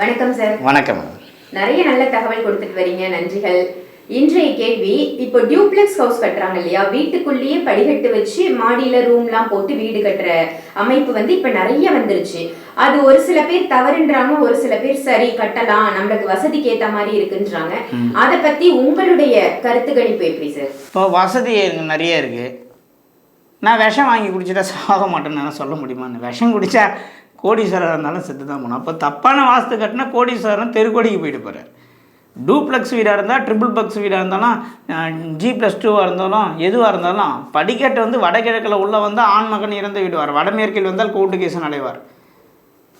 வணக்கம் சார் வணக்கம். நிறைய நல்ல தகவல் கொடுத்துட்டு வரீங்க நன்றிகள். இன்றைய கேள்வி இப்போ டியூப்ளெக்ஸ் ஹவுஸ் கட்டுறாங்க இல்லையா? வீட்டுக்குள்ளேயே படிக்கட்டு வச்சு மாடியில ரூம்லாம் போட்டு வீடு கட்டுற அமைப்பு வந்து இப்ப நிறைய வந்துருச்சு. அது ஒரு சில பேர் தவறுன்றாங்க ஒரு சில பேர் சரி கட்டலாம் நம்மளுக்கு வசதிக்கு ஏத்த மாதிரி இருக்குன்றாங்க. அத பத்தி உங்களுடைய கருத்து கணிப்பு எப்படி சார் இப்போ வசதி இருக்கு, நிறைய இருக்குது நான் விஷம் வாங்கி குடிச்சிட்டா சாக மாட்டேன்னு நான் சொல்ல முடியுமான்னு விஷம் குடித்தா கோடீஸ்வரராக இருந்தாலும் செத்து தான் போகணும். அப்போ தப்பான வாஸ்து கட்டினா கோடீஸ்வரன் தெருக்கோடிக்கு போயிட்டு போகிறார் டூப்ளெக்ஸ் வீடாக இருந்தால் ட்ரிபிள் பக்ஸ் வீடாக இருந்தாலும் ஜி ப்ளஸ் டூவாக இருந்தாலும் எதுவாக இருந்தாலும் படிக்கட்டு வந்து வடகிழக்கில் உள்ளே வந்தால் ஆண் மகன் இறந்து விடுவார். வடமேற்கில் வந்தால் கோட்டுகேசன் அடைவார்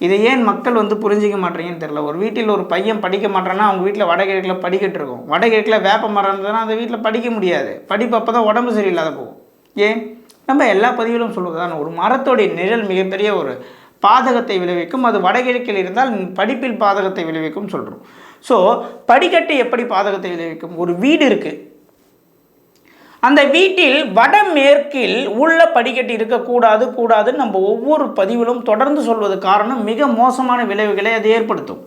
இதை ஏன் மக்கள் வந்து புரிஞ்சிக்க மாட்டேங்கன்னு தெரியல. ஒரு வீட்டில் ஒரு பையன் படிக்க மாட்டேன்னா அவங்க வீட்டில் வடகிழக்கில் படிக்கட்டு இருக்கும். வடகிழக்கில் வேப்ப மரம் இருந்ததுன்னா அந்த வீட்டில் படிக்க முடியாது. படிப்பு அப்போ தான் உடம்பு சரியில்லாத போகும். ஏன்? நம்ம எல்லா பதிவிலும் சொல்வதுதான். ஒரு மரத்தோடைய நிழல் மிகப்பெரிய ஒரு பாதகத்தை விளைவிக்கும். அது வடகிழக்கில் இருந்தால் படிப்பில் பாதகத்தை விளைவிக்கும் சொல்கிறோம் ஸோ படிக்கட்டு எப்படி பாதகத்தை விளைவிக்கும்? ஒரு வீடு இருக்குது அந்த வீட்டில் வடமேற்கில் உள்ள படிக்கட்டு இருக்கக்கூடாது கூடாதுன்னு நம்ம ஒவ்வொரு பதிவிலும் தொடர்ந்து சொல்வது காரணம் மிக மோசமான விளைவுகளை அது ஏற்படுத்தும்.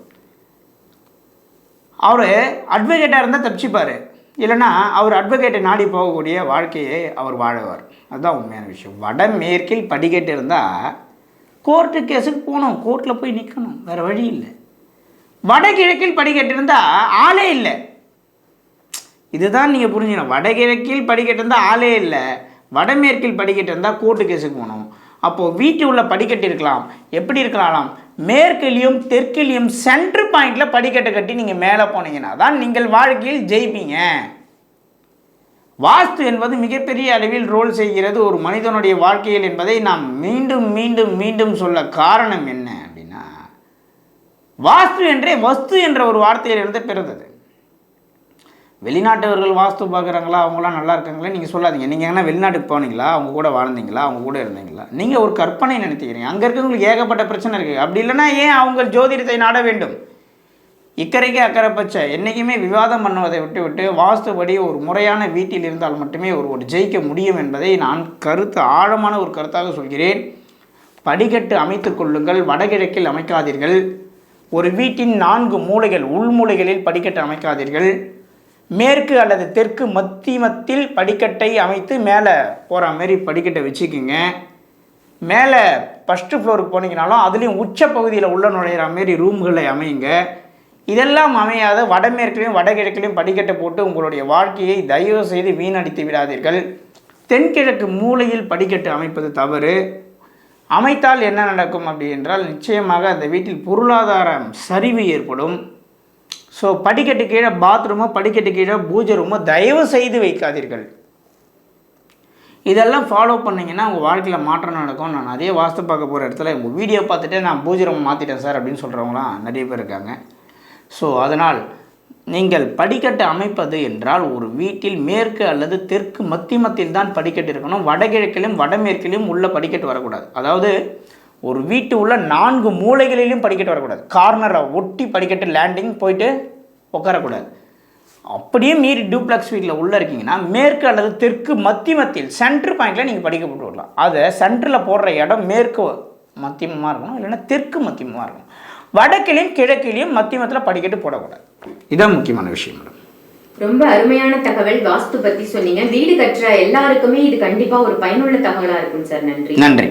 அவர் அட்வொகேட்டாக இருந்தால் தப்பிச்சுப்பார். இல்லைன்னா அவர் அட்வொகேட்டை நாடி போகக்கூடிய வாழ்க்கையை அவர் வாழவார். அதுதான் உண்மையான விஷயம். வடமேற்கில் படிக்கட்டு இருந்தால் கோர்ட்டு கேஸுக்கு போகணும் கோர்ட்டில் போய் நிற்கணும் வேறு வழி இல்லை. வடகிழக்கில் படிக்கட்டு இருந்தால் ஆளே இல்லை. இதுதான் நீங்கள் புரிஞ்சுக்கணும். வடகிழக்கில் படிக்கட்டு இருந்தால் ஆளே இல்லை. வடமேற்கில் படிக்கட்டு இருந்தால் கோர்ட்டு கேஸுக்கு போகணும் அப்போது வீட்டு உள்ள படிக்கட்டு இருக்கலாம். எப்படி இருக்கலாம் மேற்கிலையும் தெற்கிலையும் சென்ட்ரு பாயிண்டில் படிக்கட்டை கட்டி நீங்கள் மேலே போனீங்கன்னா தான் நீங்கள் வாழ்க்கையில் ஜெயிப்பீங்க. வாஸ்து என்பது மிகப்பெரிய அளவில் ரோல் செய்கிறது ஒரு மனிதனுடைய வாழ்க்கையில் என்பதை நாம் மீண்டும் மீண்டும் மீண்டும் சொல்ல காரணம் என்ன அப்படின்னா வாஸ்து என்றே வஸ்து என்ற ஒரு வார்த்தையிலிருந்து பிறந்தது. வெளிநாட்டவர்கள் வாஸ்து பார்க்குறாங்களா? அவங்களாம் நல்லா இருக்காங்களா? நீங்கள் சொல்லாதீங்க. நீங்கள் என்ன வெளிநாட்டுக்கு போனீங்களா? அவங்க கூட வாழ்ந்தீங்களா? அவங்க கூட இருந்தீங்களா? நீங்கள் ஒரு கற்பனை நினைத்துக்கிறீங்க. அங்கே இருக்கவங்களுக்கு ஏகப்பட்ட பிரச்சனை இருக்குது அப்படி இல்லைன்னா ஏன் அவங்க ஜோதிடத்தை நாட வேண்டும்? இக்கரைக்கு அக்கறை பச்சை. என்றைக்குமே விவாதம் பண்ணுவதை விட்டு விட்டு வாஸ்துபடி ஒரு முறையான வீட்டில் இருந்தால் மட்டுமே ஒருவர் ஜெயிக்க முடியும் என்பதை நான் கருத்து ஆழமான ஒரு கருத்தாக சொல்கிறேன். படிக்கட்டு அமைத்து கொள்ளுங்கள் வடகிழக்கில் அமைக்காதீர்கள். ஒரு வீட்டின் நான்கு மூலைகள் உள்மூலைகளில் படிக்கட்டு அமைக்காதீர்கள். மேற்கு அல்லது தெற்கு மத்தியமத்தில் படிக்கட்டை அமைத்து மேலே போகிற மாதிரி படிக்கட்டை வச்சுக்கோங்க. மேலே ஃபஸ்ட்டு ஃப்ளோருக்கு போனீங்கனாலும் அதுலேயும் உச்ச பகுதியில் உள்ள நுழையிற மாரி ரூம்களை அமையுங்க. இதெல்லாம் அமையாத வடமேற்கிலையும் வடகிழக்கிலையும் படிக்கட்டை போட்டு உங்களுடைய வாழ்க்கையை தயவு செய்து வீணடித்து விடாதீர்கள். தென்கிழக்கு மூலையில் படிக்கட்டு அமைப்பது தவறு. அமைத்தால் என்ன நடக்கும் அப்படி என்றால் நிச்சயமாக அந்த வீட்டில் பொருளாதாரம் சரிவு ஏற்படும். ஸோ படிக்கட்டு கீழே பாத்ரூமோ படிக்கட்டு கீழே பூஜை ரூமோ தயவு செய்து வைக்காதீர்கள். இதெல்லாம் ஃபாலோ பண்ணிங்கன்னா உங்கள் வாழ்க்கையில் மாற்றம் நடக்கும். நான் நிறைய வாஸ்து பார்க்க போகிற இடத்துல உங்கள் வீடியோ பார்த்துட்டு நான் பூஜை ரூம் மாற்றிட்டேன் சார் அப்படின்னு சொல்கிறவங்களாம் நிறைய பேர் இருக்காங்க. ஸோ அதனால் நீங்கள் படிக்கட்டு அமைப்பது என்றால் ஒரு வீட்டில் மேற்கு அல்லது தெற்கு மத்தியமத்தில் தான் படிக்கட்டு இருக்கணும். வடகிழக்கிலும் வடமேற்கிலும் உள்ள படிக்கட்டு வரக்கூடாது. அதாவது ஒரு வீட்டு உள்ள நான்கு மூலைகளிலும் படிக்கட்டு வரக்கூடாது. கார்னரை ஒட்டி படிக்கட்டு லேண்டிங் போயிட்டு உட்காரக்கூடாது அப்படியே மீறி டூப்ளெக்ஸ் வீட்டில் உள்ளே இருக்கீங்கன்னா மேற்கு அல்லது தெற்கு மத்திமத்தில் சென்ட்ரு பாயிண்டில் நீங்கள் படிக்க போட்டு விடலாம் அதை சென்டரில் போடுற இடம் மேற்கு மத்தியமமாக இருக்கணும் இல்லைன்னா தெற்கு மத்தியமமாக இருக்கணும். வடக்கிலையும் கிழக்கிலையும் மத்தியமத்தில் படிக்கட்டு போடக்கூடாது. இதான் முக்கியமான விஷயம் மேடம். ரொம்ப அருமையான தகவல் வாஸ்து பத்தி சொன்னீங்க. வீடு கட்டுற எல்லாருக்குமே இது கண்டிப்பா ஒரு பயனுள்ள தகவலா இருக்கும் சார். நன்றி. நன்றி.